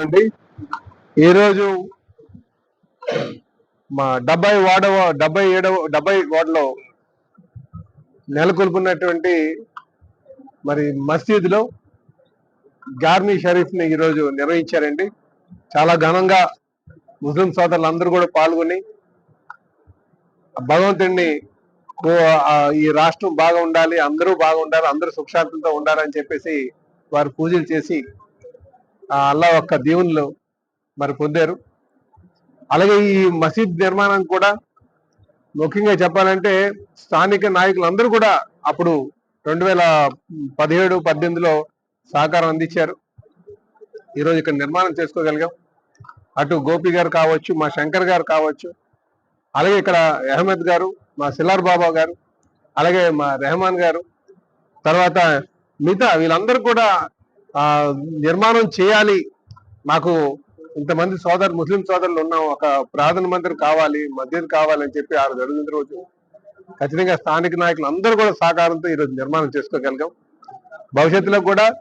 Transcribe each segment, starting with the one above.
అండి ఈరోజు మా డెబ్బై వార్డవ డెబ్బై ఏడవ డెబ్బై వార్డులో నెలకొల్పున్నటువంటి మరి మసీదులో గార్మీ షరీఫ్ని ఈరోజు నిర్వహించారండి. చాలా ఘనంగా ముస్లిం సోదరులు అందరూ కూడా పాల్గొని భగవంతుడిని ఈ రాష్ట్రం బాగా ఉండాలి అందరూ బాగా ఉండాలి అందరూ సుఖశాంతులతో ఉండాలని చెప్పేసి వారు పూజలు చేసి అల్లా యొక్క దీవుల్లో మరి పొందారు. అలాగే ఈ మసీద్ నిర్మాణం కూడా ముఖ్యంగా చెప్పాలంటే స్థానిక నాయకులందరూ కూడా అప్పుడు రెండు వేల పదిహేడు పద్దెనిమిదిలో సహకారం అందించారు. ఈరోజు ఇక్కడ నిర్మాణం చేసుకోగలిగాం. అటు గోపి గారు కావచ్చు మా శంకర్ గారు కావచ్చు అలాగే ఇక్కడ అహ్మద్ గారు మా సిలార్ బాబా గారు అలాగే మా రెహమాన్ గారు తర్వాత మిగతా వీళ్ళందరూ కూడా నిర్మాణం చేయాలి. మాకు ఇంతమంది సోదరు ముస్లిం సోదరులు ఉన్నాం. ఒక ప్రార్థన మందిరం కావాలి మధ్యది కావాలి అని చెప్పి ఆ జరుగుతున్న రోజు ఖచ్చితంగా స్థానిక నాయకులు అందరూ కూడా సహకారంతో ఈరోజు నిర్మాణం చేసుకోగలిగాం. భవిష్యత్తులో కూడా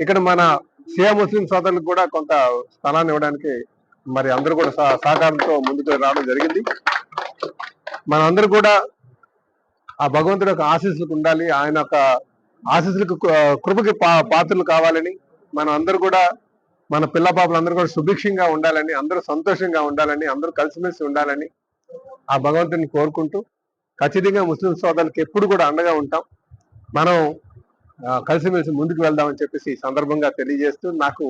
ఇక్కడ మన షియా ముస్లిం సోదరులకు కూడా కొంత స్థలాన్ని ఇవ్వడానికి మరి అందరూ కూడా సహ- సహకారంతో ముందుకు రావడం జరిగింది. మనందరూ కూడా ఆ భగవంతుడి యొక్క ఆశీస్సులకు ఉండాలి. ఆయన యొక్క ఆశీస్సులకు కృపకి పా- పాత్రలు కావాలని మనం అందరూ కూడా మన పిల్ల పాపలు అందరూ కూడా సుభిక్షంగా ఉండాలని అందరూ సంతోషంగా ఉండాలని అందరూ కలిసిమెలిసి ఉండాలని ఆ భగవంతుని కోరుకుంటూ ఖచ్చితంగా ముస్లిం సోదరులకు ఎప్పుడు కూడా అండగా ఉంటాం. మనం కలిసిమెలిసి ముందుకు వెళ్దామని చెప్పేసి ఈ సందర్భంగా తెలియజేస్తూ నాకు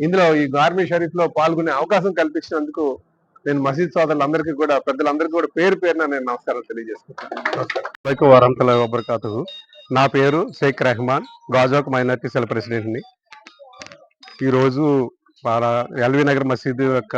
ఇందులో ఈ గార్మీ షరీఫ్లో పాల్గొనే అవకాశం కల్పించినందుకు నేను మసీద్ సోదరులందరికీ కూడా పెద్దలందరికీ కూడా పేరు పేరున నేను నమస్కారం. తెలియజేసుకుంటాను నమస్కారం నా పేరు షేక్ రెహమాన్ గాజోక్ మైనార్టీ సెల్ ప్రెసిడెంట్ని. ఈరోజు మన ఎల్వి నగర్ మసీదు యొక్క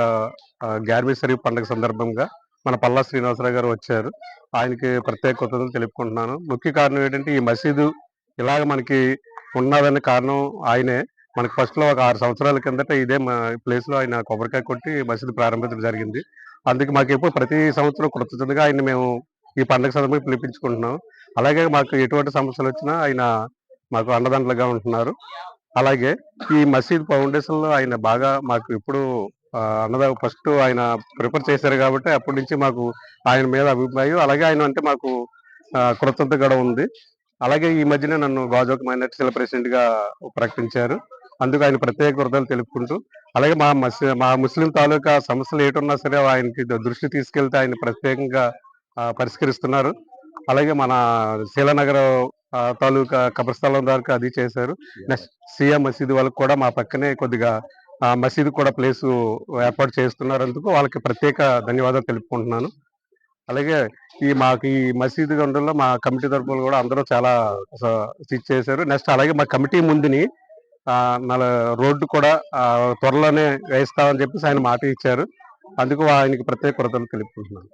ఆ, గ్యార్మీ షరీఫ్ పండుగ సందర్భంగా మన పల్లా శ్రీనివాసరావు గారు వచ్చారు. ఆయనకి ప్రత్యేక కృతజ్ఞతలు తెలుపుకుంటున్నాను. ముఖ్య కారణం ఏంటంటే ఈ మసీదు ఇలాగ మనకి ఉన్నదనే కారణం ఆయనే. మనకి ఫస్ట్లో ఒక ఆరు సంవత్సరాల కిందట ఇదే మా ప్లేస్లో ఆయన కొబ్బరికాయ కొట్టి మసీదు ప్రారంభించడం జరిగింది. అందుకే మాకు ఎప్పుడు ప్రతి సంవత్సరం కృతజ్ఞతగా ఆయన మేము ఈ పండుగ సందర్భంగా పిలిపించుకుంటున్నాం. అలాగే మాకు ఎటువంటి సమస్యలు వచ్చినా ఆయన మాకు అండదండలుగా ఉంటున్నారు. అలాగే ఈ మసీద్ ఫౌండేషన్లో ఆయన బాగా మాకు ఇప్పుడు అన్నదా ఫస్ట్ ఆయన ప్రిపేర్ చేశారు కాబట్టి అప్పటి నుంచి మాకు ఆయన మీద అభిప్రాయం. అలాగే ఆయన అంటే మాకు కృతజ్ఞత కూడా ఉంది. అలాగే ఈ మధ్యనే నన్ను గాజోక్ మైనార్టీ సెల్ ప్రకటించారు. అందుకు ఆయన ప్రత్యేక కృతజ్ఞతలు తెలుపుకుంటూ అలాగే మా మా ముస్లిం తాలూకా సమస్యలు ఏటున్నా సరే ఆయనకి దృష్టి తీసుకెళ్తే ఆయన ప్రత్యేకంగా పరిష్కరిస్తున్నారు. అలాగే మన శీలనగర్ తాలూకా కబ్రస్థలం దాకా అది చేశారు. నెక్స్ట్ సిఎం మసీదు వాళ్ళకి కూడా మా పక్కనే కొద్దిగా మసీదు కూడా ప్లేస్ ఏర్పాటు చేస్తున్నారు అందుకు వాళ్ళకి ప్రత్యేక ధన్యవాదాలు తెలుపుకుంటున్నాను. అలాగే ఈ మాకు ఈ మసీదు గంటల్లో మా కమిటీ తరఫున కూడా అందరూ చాలా స్టిచ్ చేశారు. నెక్స్ట్ అలాగే మా కమిటీ ముందుని ఆ, నల రోడ్డు కూడా త్వరలోనే వేస్తామని చెప్పేసి ఆయన మాట ఇచ్చారు. అందుకు ఆయనకి ప్రత్యేక కృతజ్ఞతలు తెలుపుకుంటున్నాను.